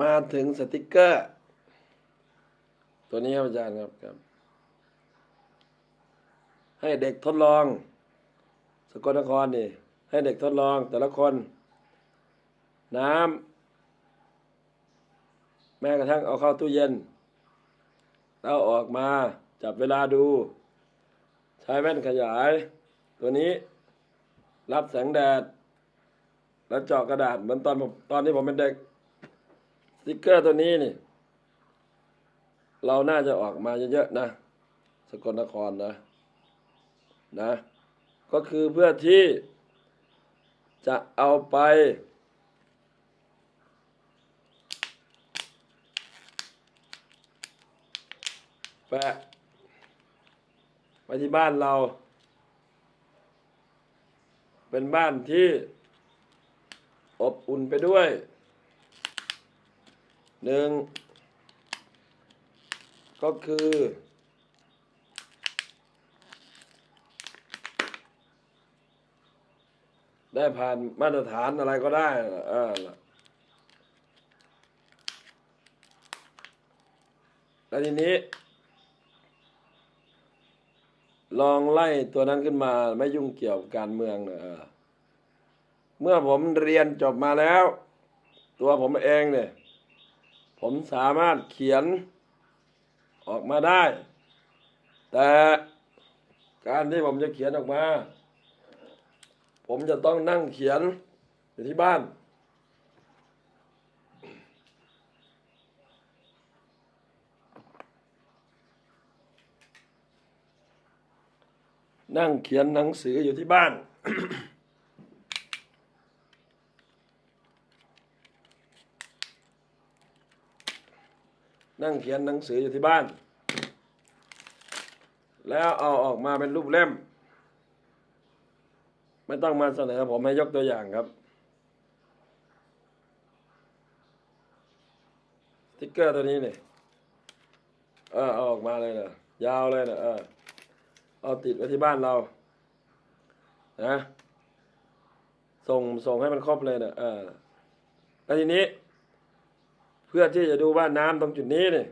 มาถึงสติกเกอร์ ตัวนี้ครับอาจารย์ครับครับ ให้เด็กทดลอง สกลนครนี่ ให้เด็กทดลองแต่ละคน น้ำแม้กระทั่งเอาเข้าตู้เย็น แล้วออกมาจับเวลาดู ใช้แว่นขยาย ตัวนี้รับแสงแดด แล้วเจาะกระดาษเหมือนตอนผมตอนที่ผมเป็นเด็ก ติ๊กเกอร์ตัวนี้นี่ เราน่าจะออกมาเยอะๆนะ สกลนครนะนะ ก็คือเพื่อที่จะเอาไปแปะไปที่บ้านเรา เป็นบ้านที่อบอุ่นไปด้วย หนึ่งก็คือ ได้ผ่านมาตรฐานอะไรก็ได้เออแล้วทีนี้ ลองไล่ตัวนั้นขึ้นมาไม่ยุ่งเกี่ยวกับการเมืองนะเมื่อผมเรียนจบมาแล้ว ตัวผมเองเนี่ย ผมสามารถเขียนออกมาได้ แต่การที่ผมจะเขียนออกมา ผมจะต้องนั่งเขียนอยู่ที่บ้าน นั่งเขียนหนังสืออยู่ที่บ้าน นั่งเขียนหนังสืออยู่ที่บ้าน แล้วเอาออกมาเป็นรูปเล่ม ไม่ต้องมาเสนอผมให้ยกตัวอย่างครับสติ๊กเกอร์ตัวนี้เนี่ยเออเอาออกมาเลยนะยาวเลยนะเออเอาติดไว้ที่บ้านเรา นะ ส่งส่งให้มันครบเลยนะเออแล้วทีนี้ เพื่อที่จะดูว่าน้ำตรงจุดนี้เนี่ย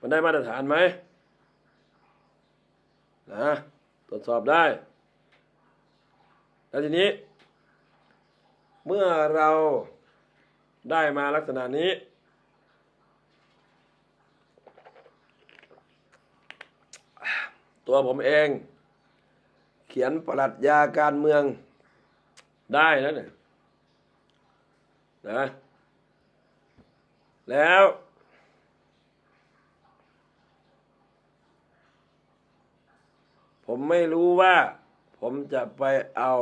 มันได้มาตรฐานไหมนะตรวจสอบได้ แล้วทีนี้ เมื่อเราได้มาลักษณะนี้ ตัวผมเอง เขียนปรัชญาการเมืองได้แล้วเนี่ยนะ แล้ว ผมไม่รู้ว่า ผมจะไปเอา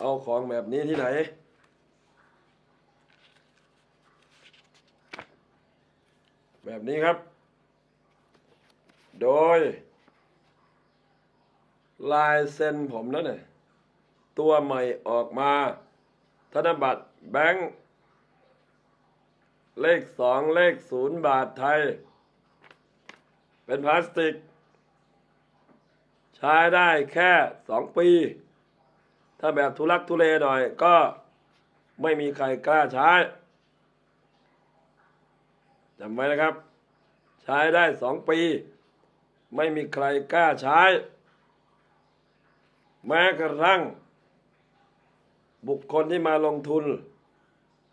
เอาของแบบนี้ที่ไหน แบบนี้ครับ โดย ลายเซ็นผมนั่นเนี่ยตัวใหม่ออกมา ธนบัตรแบงค์เลขสองเลขศูนย์บาทไทย เป็นพลาสติก ใช้ได้แค่สองปี ถ้าแบบทุลักทุเลหน่อยก็ไม่มีใครกล้าใช้จำไว้นะครับ ใช้ได้สองปี ไม่มีใครกล้าใช้ แม้กระทั่ง บุคคลที่มาลงทุน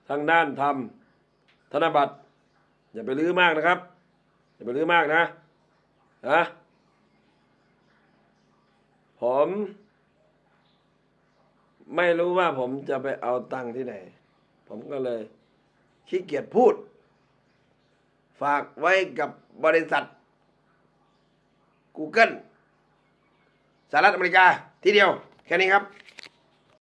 ทางด้านทำธนบัตร อย่าไปลื้อมากนะครับ อย่าไปลื้อมากนะนะผมไม่รู้ว่าผมจะไปเอาตังค์ที่ไหน ผมก็เลยขี้เกียจพูด ฝากไว้กับบริษัท Google สหรัฐอเมริกาที่เดียว แค่นี้ครับ